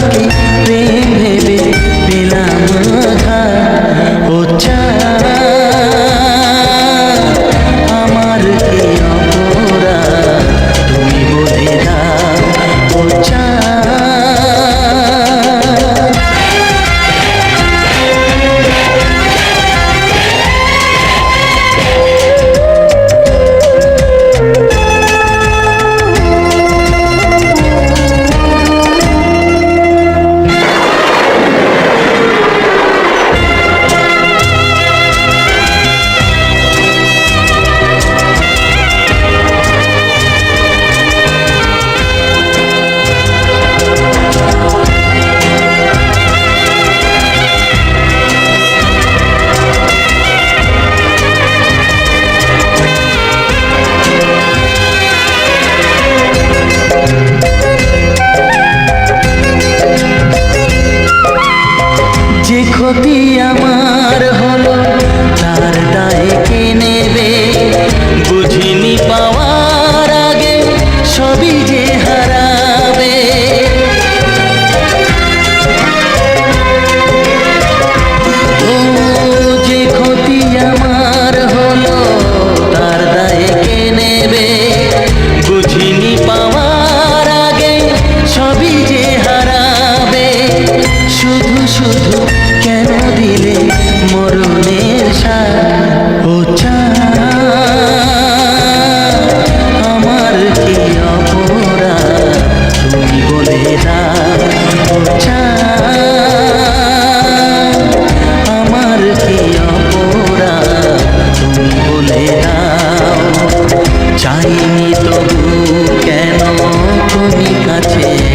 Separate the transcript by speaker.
Speaker 1: keep me. করে দাও চাইনি তবু কেন তুমি কাছে?